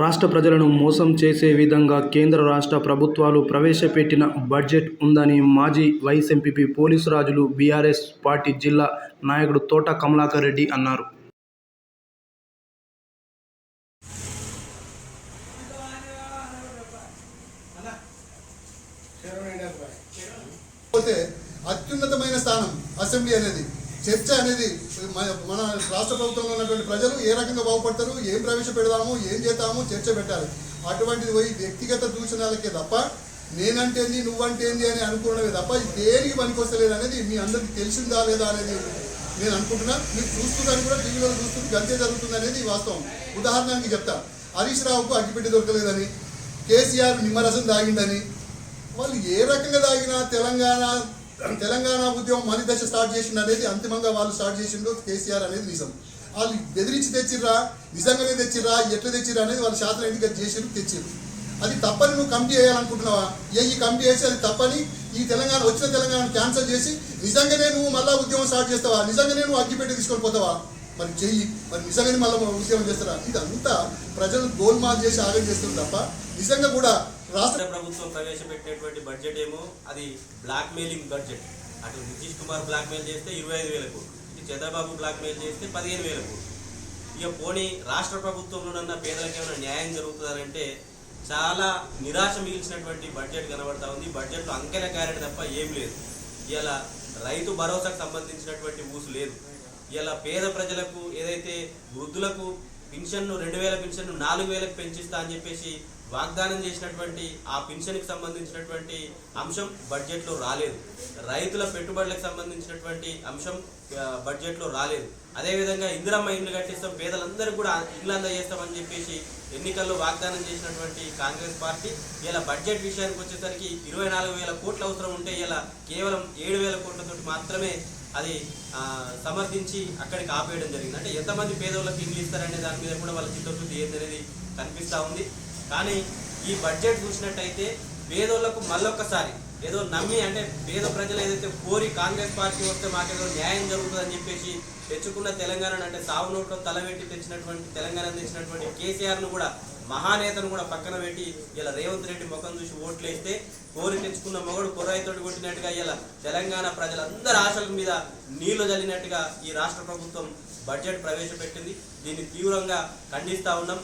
రాష్ట్ర ప్రజలను మోసం చేసే విధంగా కేంద్ర రాష్ట్ర ప్రభుత్వాలు ప్రవేశపెట్టిన బడ్జెట్ ఉందని మాజీ వైస్ ఎంపీపీ పోలీసు రాజులు బీఆర్ఎస్ పార్టీ జిల్లా నాయకుడు తోట కమలాకర్ రెడ్డి అన్నారు. అత్యున్నతమైన స్థానం అసెంబ్లీ అనేది చర్చ అనేది మన- మన రాష్ట్ర ప్రభుత్వంలో ఉన్నటువంటి ప్రజలు ఏ రకంగా బాగుపడతారు ఏం ప్రవేశపెడదాము ఏం చేద్దాము చర్చ పెట్టాలి. అటువంటిది పోయి వ్యక్తిగత దూషణలకే తప్ప నేనంటేంది నువ్వంటేంది అని అనుకున్నవి తప్ప ఇది దేనికి పనికొస్తలేదు అనేది మీ అందరికి తెలిసిందా లేదా అనేది నేను అనుకుంటున్నా. మీరు చూస్తున్నారు కూడా టీవీలో చూస్తుంది గంతే జరుగుతుంది అనేది వాస్తవం. ఉదాహరణకి చెప్తా. హరీష్ రావుకు అగ్గిపెట్టి దొరకలేదని కేసీఆర్ నిమ్మరసం తాగిందని వాళ్ళు ఏ రకంగా తాగినా తెలంగాణ తెలంగాణ ఉద్యమం మలి దశ స్టార్ట్ చేసిండు అనేది అంతిమంగా వాళ్ళు స్టార్ట్ చేసిండు కేసీఆర్ అనేది నిజం. వాళ్ళు బెదిరించి తెచ్చిర్రా నిజంగానే తెచ్చిర్రా ఎట్లా తెచ్చిర్రా అనేది వాళ్ళు శాతం ఎందుకు అది చేసిండు తెచ్చిర్రు. అది తప్పని నువ్వు కమిటీ చేయాలనుకుంటున్నావా ఏ ఈ కమిటీ చేసి అది తప్పని ఈ తెలంగాణ వచ్చిన తెలంగాణ క్యాన్సల్ చేసి నిజంగానే నువ్వు మళ్ళా ఉద్యమం స్టార్ట్ చేస్తావా? నిజంగానే నువ్వు అగ్గిపెట్టి తీసుకొని పోతావా? మరి చెయ్యి మరి నిజంగానే మళ్ళీ ఉద్యమం చేస్తారా? ఇదంతా ప్రజలు గోల్మాల్ చేసి ఆగం చేస్తుంది తప్ప నిజంగా కూడా రాష్ట్ర ప్రభుత్వం ప్రవేశపెట్టినటువంటి బడ్జెట్ ఏమో అది బ్లాక్ మెయిలింగ్ బడ్జెట్ అటు నితీష్ కుమార్ బ్లాక్ మెయిల్ చేస్తే ఇరవై ఐదు వేలకు ఇటు చంద్రబాబు బ్లాక్ మెయిల్ చేస్తే పదిహేను వేలకు ఇక పోనీ రాష్ట్ర ప్రభుత్వంలోనన్న పేదలకు ఏమైనా న్యాయం జరుగుతుందంటే చాలా నిరాశ మిగిల్చినటువంటి బడ్జెట్ కనబడతా ఉంది. బడ్జెట్లో అంకెల క్యారెట్ తప్ప ఏం లేదు. ఇలా రైతు భరోసాకు సంబంధించినటువంటి ఊసు లేదు. ఇలా పేద ప్రజలకు ఏదైతే వృద్ధులకు పెన్షన్ను రెండు వేల పెన్షన్ను నాలుగు వేలకు పెంచిస్తా అని చెప్పేసి వాగ్దానం చేసినటువంటి ఆ పెన్షన్కి సంబంధించినటువంటి అంశం బడ్జెట్లో రాలేదు. రైతుల పెట్టుబడులకు సంబంధించినటువంటి అంశం బడ్జెట్లో రాలేదు. అదేవిధంగా ఇందిరమ్మ ఇండ్లు కట్టిస్తాం పేదలందరూ కూడా ఇండ్లు అందజేస్తామని చెప్పేసి ఎన్నికల్లో వాగ్దానం చేసినటువంటి కాంగ్రెస్ పార్టీ ఇలా బడ్జెట్ విషయానికి వచ్చేసరికి ఇరవై నాలుగు వేల కోట్ల అవసరం ఉంటే ఇలా కేవలం ఏడు వేల కోట్లతో మాత్రమే అది సమర్థించి అక్కడికి ఆపేయడం జరిగింది. అంటే ఎంతమంది పేదోళ్ళకి ఇండ్లు ఇస్తారనే దాని మీద కూడా వాళ్ళ చిత్తశుద్ధి ఏందనేది కనిపిస్తూ ఉంది. కానీ ఈ బడ్జెట్ చూసినట్టయితే పేదోళ్ళకు మళ్ళొక్కసారి ఏదో నమ్మి అంటే పేద ప్రజలు ఏదైతే కోరి కాంగ్రెస్ పార్టీ వస్తే మాకేదో న్యాయం జరుగుతుందని చెప్పేసి తెచ్చుకున్న తెలంగాణను అంటే సాగు నోట్లో తలబెట్టి తెచ్చినటువంటి తెలంగాణ తెచ్చినటువంటి కేసీఆర్ను కూడా మహానేతను కూడా పక్కన పెట్టి ఇలా రేవంత్ రెడ్డి ముఖం చూసి ఓట్లు వేస్తే కోరి తెచ్చుకున్న మొగడు కుర్రాయితోటి కొట్టినట్టుగా ఇలా తెలంగాణ ప్రజలందరి ఆశల మీద నీళ్ళు జల్లినట్టుగా ఈ రాష్ట్ర ప్రభుత్వం బడ్జెట్ ప్రవేశపెట్టింది. దీన్ని తీవ్రంగా ఖండిస్తా ఉన్నాం.